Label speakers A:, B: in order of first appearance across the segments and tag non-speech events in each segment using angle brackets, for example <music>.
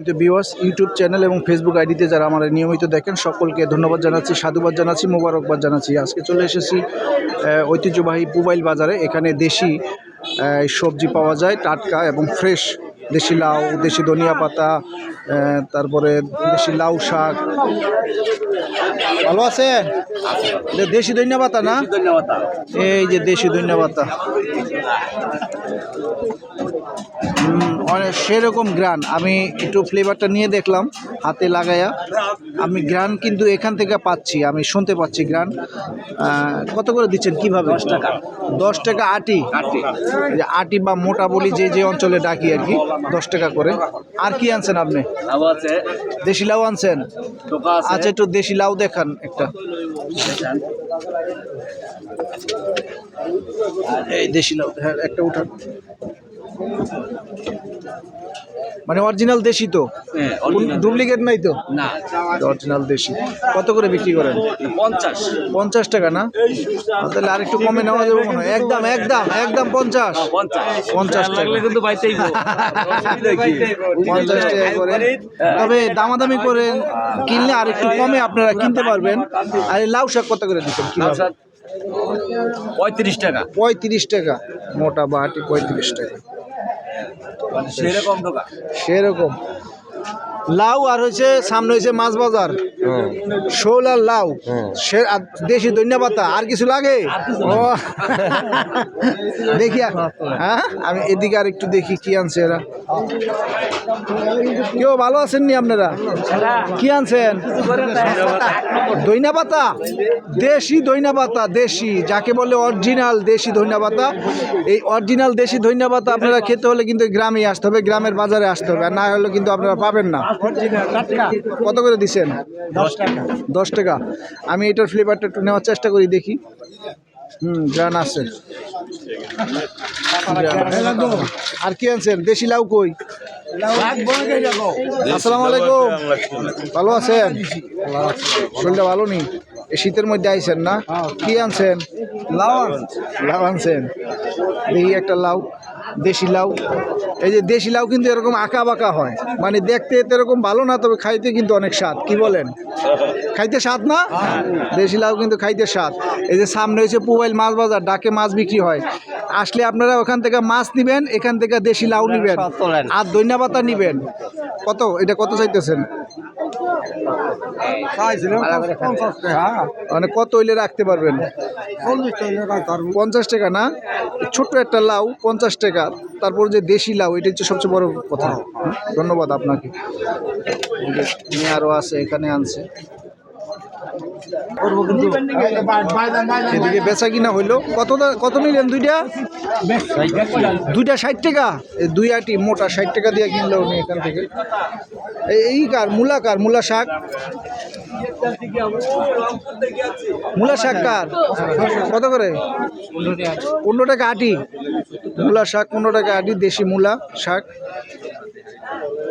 A: বিওয়াস YouTube channel এবং Facebook আইডিতে যারা আমার নিয়মিত দেখেন সকলকে ধন্যবাদ জানাচ্ছি সাধুবাদ জানাচ্ছি মোবারকবাদ জানাচ্ছি। আজকে চলে এসেছি ঐতিহ্যবাহী পুবাইল বাজারে। এখানে দেশি সবজি পাওয়া যায় টাটকা এবং ফ্রেশ। দেশি লাউ দেশি ধনিয়া পাতা তারপরে দেশি লাউ শাক। ভালো আছে? দেশি ধনিয়া পাতা না? এই যে দেশি ধনিয়া পাতা। হুম, অনেক সেরকম গ্রান আমি একটু ফ্লেভারটা নিয়ে দেখলাম হাতে লাগায়া আমি গ্রান কিন্তু এখান থেকে পাচ্ছি আমি শুনতে পাচ্ছি গ্রান কত করে দিচ্ছেন কীভাবে? দশ টাকা। দশ টাকা আটি? যে আটি বা মোটা বলি যে যে অঞ্চলে ডাকি আর কি দশ টাকা করে। আর কি আনছেন আপনি? দেশি লাউ আনছেন? আচ্ছা একটু দেশি লাউ দেখান একটা। এই দেশি লাউ হ্যাঁ একটা উঠান। মানে অরিজিনাল দেশি তো?
B: হ্যাঁ,
A: ডুপ্লিকেট নাই তো?
B: না।
A: অরিজিনাল দেশি। কত করে বিক্রি করেন?
B: পঞ্চাশ।
A: পঞ্চাশ টাকা না? তাহলে আর একটু কমে নেওয়া যাবে মনে হয়। একদম একদম একদম পঞ্চাশ।
B: পঞ্চাশ।
A: পঞ্চাশ টাকা।
B: কিন্তু বাইতেই
A: পঞ্চাশ টাকা করে। তবে দামাদামি করে কিনলে আর একটু কমে আপনারা কিনতে পারবেন। আর এই লাউ শাক কত করে দিচ্ছেন
B: পঁয়ত্রিশ টাকা।
A: পঁয়ত্রিশ টাকা। মোটা বাহাটি পঁয়ত্রিশ টাকা।
B: সেরকম
A: সেরকম। লাউ আর হয়েছে সামনে হয়েছে মাছ বাজার। শোল আর লাউ। সে দেশি ধনিয়া পাতা, আর কিছু লাগে? ও। দেখি হ্যাঁ? আমি এদিকে আর একটু দেখি কি আনছে এরা। কেউ ভালো আছেন নি আপনারা? কি আনছেন? দইনা পাতা? দেশি দইনা পাতা, দেশি। যাকে বলে অরিজিনাল দেশি দইনা পাতা। এই অরিজিনাল দেশি দইনা পাতা আপনারা খেতে হলে কিন্তু গ্রামে আসতে হবে, গ্রামের বাজারে আসতে হবে। আর না হলে কিন্তু আপনারা পাবেন না। কত করে দিছেন? দশ টাকা। দশ টাকা। আমি এটার ফ্লেভারটা একটু নেওয়ার চেষ্টা করি দেখি। হুম গ্রান আছে। আর কি আনছেন? দেশি লাউ কই? আসসালামু আলাইকুম। ভালো আছেন? শরীরটা ভালো নেই? শীতের মধ্যে আইছেন না? কি আনছেন? লাউ লাউ আনছেন। দেখি একটা লাউ। দেশি লাউ। এই যে দেশি লাউ কিন্তু এরকম আঁকা বাঁকা হয়। মানে দেখতে তো এরকম ভালো না তবে খাইতে কিন্তু অনেক স্বাদ। কি বলেন? খাইতে স্বাদ না? দেশি লাউ কিন্তু খাইতে স্বাদ। এই যে সামনে হয়েছে পুবাইল মাছ বাজার ডাকে মাছ বিক্রি হয়। আসলে আপনারা ওখান থেকে মাছ নিবেন এখান থেকে দেশি লাউ নিবেন। আর পাতা নিবেন। কত? এটা কত চাইতেছেন? মানে কত হইলে রাখতে পারবেন? পঞ্চাশ টাকা না? ছোট্ট একটা লাউ পঞ্চাশ টাকা। তারপর যে দেশি লাউ এটা হচ্ছে সবচেয়ে বড় কথা। ধন্যবাদ আপনাকে। আরও আরও আছে এখানে আনছে। এদিকে বেচা কিনা হইল। কত কত নিলেন দুইটা? দুইটা ষাট টাকা? দুই আটি মোটা ষাট টাকা দিয়ে কিনলো উনি এখান থেকে। এই কার? মূলা কার? মূলা শাক? মূলা শাক কার? কত করে? পনেরো টাকা আটি। মূলা শাক পনেরো টাকা আটি, দেশি মূলা শাক।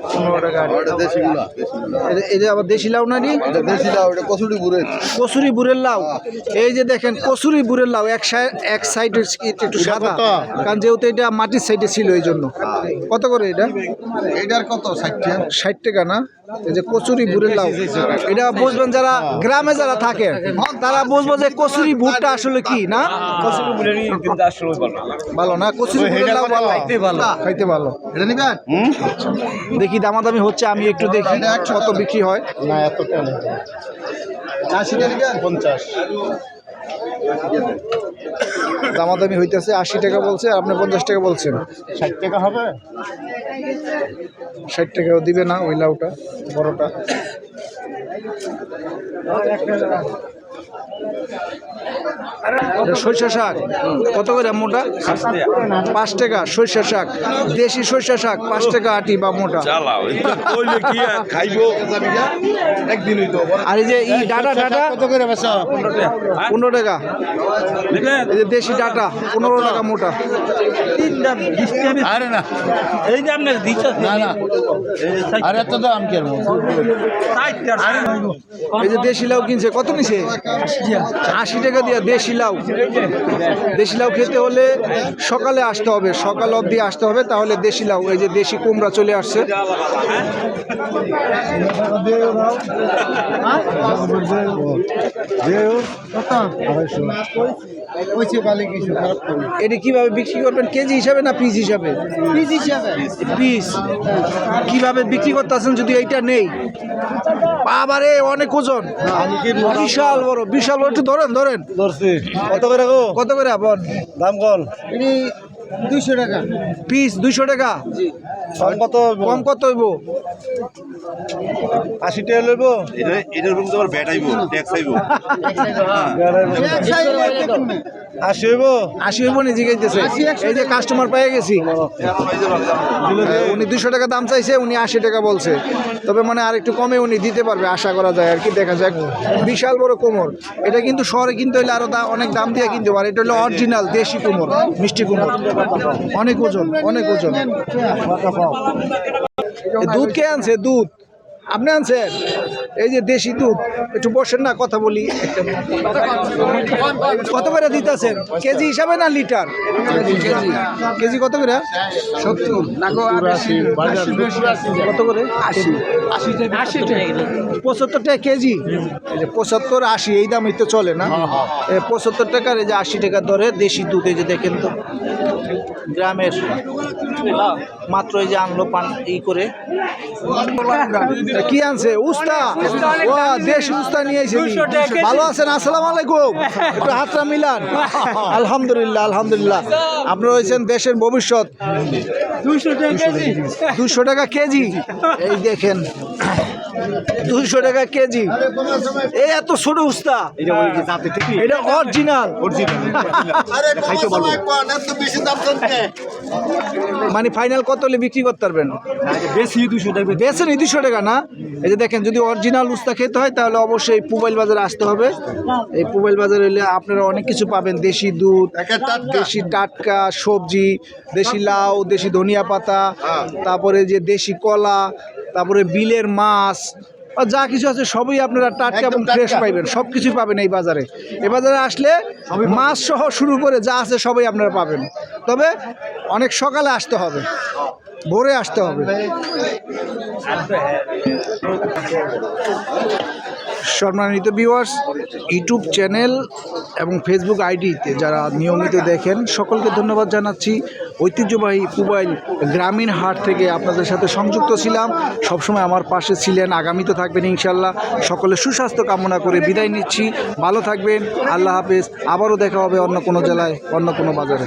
A: পনেরো টাকা এটা- এই যে আবার দেশি লাউ না নি?
C: দেশি লাউ এটা কচুরি বুড়ের।
A: কচুরি বুড়ের লাউ। এই যে দেখেন কচুরি বুড়ের লাউ এক সাইড এক সাইডে একটু সাদা। কারণ যেহেতু এটা মাটির সাইডে ছিল এই জন্য কত করে এটা?
C: এটার কত
A: ষাট টাকা না? এই যে কচুরি বুড়ের লাউ এটা বুঝবেন যারা গ্রামে যারা থাকেন তারা বুঝব যে কচুরি ভুট্টা আসলে কি না?
B: কিন্তু আসলে ভালো।
A: ভালো না? কচুরি বুড়ের লাউ ভালো
B: খাইতে ভালো।
A: খাইতে ভালো।
C: এটা নিবেন?
A: দেখি দামাদামি হচ্ছে আমি একটু দেখি কত বিক্রি হয়।
C: না এতটা না আশিটা পঞ্চাশ।
A: দামাদামি হইতেছে আশি টাকা বলছে আপনি পঞ্চাশ টাকা বলছেন।
C: ষাট টাকা হবে?
A: ষাট টাকাও দিবে না ওই লাউটা বড়টা। সরিষা শাক। কত করে মোটা? পাঁচ টাকা সরিষা শাক। দেশি সরিষা শাক পাঁচ টাকা আটি বা মোটা। আর এই যে ই ডাটা ডাটা?
C: কত করে
A: পনেরো টাকা। এই যে দেশি ডাটা পনেরো টাকা মোটা।
C: আরে না।
B: এই যে আপনার
C: না না। আরে এত দাম কেন
A: এই যে দেশি লাউ কিনছে কত নিছে? আশি টাকা দিয়ে দেশি লাউ। দেশি লাউ খেতে হলে সকালে আসতে হবে, সকাল অবধি আসতে হবে, তাহলে দেশি লাউ, এই যে দেশি কুমড়া চলে আসছে। এটা কীভাবে বিক্রি করবেন? কেজি হিসাবে না পিস হিসাবে?
C: পিস। হিসাবে
A: পিস কীভাবে বিক্রি করতেছেন যদি এইটা নেই? বাবারে, অনেক ওজন। বিশাল বড় বিশাল বড়। একটু ধরেন ধরেন।
C: ধরছি। কত করে গো?
A: কত করে আপন?
C: দাম কল। দুইশো টাকা।
A: পিস দুইশো টাকা?
C: কম কত
A: কম কত হইব?
C: আশি টাকা লইব?
D: এটা এটার রুম তোমার ব্যাট আইব ট্যাক্স আইব।
C: আশি হইব?
A: আশি হইব নি জিগাইতেছে এই যে কাস্টমার পেয়ে গেছি। উনি দুশো টাকা দাম চাইছে উনি আশি টাকা বলছে। তবে মানে আর একটু কমে উনি দিতে পারবে আশা করা যায় আর কি দেখা যাক। বিশাল বড় কোমর। এটা কিন্তু শহরে কিনতে হইলে আরও অনেক দাম দিয়ে কিনতে পারে। এটা হলো অরিজিনাল দেশি কোমর মিষ্টি কোমর। অনেক ওজন অনেক ওজন। দুধ কে আনছে? দুধ। আপনি আনছেন? এই যে দেশি দুধ একটু বসেন না কথা বলি। কত করে দিতেছেন? কেজি হিসাবে না লিটার? কেজি কেজি কত করে? সত্তর। কত করে? আশি। আশি পঁচাত্তর টাকা কেজি? এই যে পঁচাত্তর আশি এই দামই তো চলে না? এ পঁচাত্তর টাকার এই যে আশি টাকা দরে দেশি দুধ এই যে দেখেন তো। গ্রামের মাত্র এই যে আনলো পান ই করে। কি আনছে? উস্তা? ও দেশ উস্তা নিয়ে এসে ভালো আছেন? আসসালাম আলাইকুম। একটু হাতরা মিলান। <laughs> আলহামদুলিল্লাহ আলহামদুলিল্লাহ। আপনারা রয়েছেন দেশের ভবিষ্যৎ। দুশো টাকা কেজি। এই দেখেন। দুশো টাকা কেজি। এই এত ছোট উস্তা। এটা অরিজিনাল মানে ফাইনাল কত হলে বিক্রি করতে পারবেন
B: বেশি দুশো টাকা।
A: এই দুশো টাকা না? এই যে দেখেন যদি অরিজিনাল উস্তা খেতে হয় তাহলে অবশ্যই পুবাইল বাজারে আসতে হবে। এই পুবাইল বাজারে এলে আপনারা অনেক কিছু পাবেন। দেশি দুধ দেশি টাটকা সবজি দেশি লাউ দেশি ধনিয়া পাতা তারপরে যে দেশি কলা তারপরে বিলের মাছ যা কিছু আছে সবই আপনারা টাটকা এবং ফ্রেশ পাইবেন সব কিছুই পাবেন এই বাজারে। এ বাজারে আসলে মাছ সহ শুরু করে যা আছে সবই আপনারা পাবেন। তবে অনেক সকালে আসতে হবে ভোরে আসতে হবে। সম্মানিত ভিউয়ার্স ইউটিউব চ্যানেল এবং ফেসবুক আইডিতে যারা নিয়মিত দেখেন সকলকে ধন্যবাদ জানাচ্ছি। ঐতিহ্যবাহী পুবাইল গ্রামীণ হাট থেকে আপনাদের সাথে সংযুক্ত ছিলাম। সবসময় আমার পাশে ছিলেন, আগামীতে থাকবেন ইনশাল্লাহ সকলে সুস্বাস্থ্য কামনা করে বিদায় নিচ্ছি। ভালো থাকবেন, আল্লাহ হাফেজ। আবারও দেখা হবে অন্য কোনো জেলায়, অন্য কোনো বাজারে।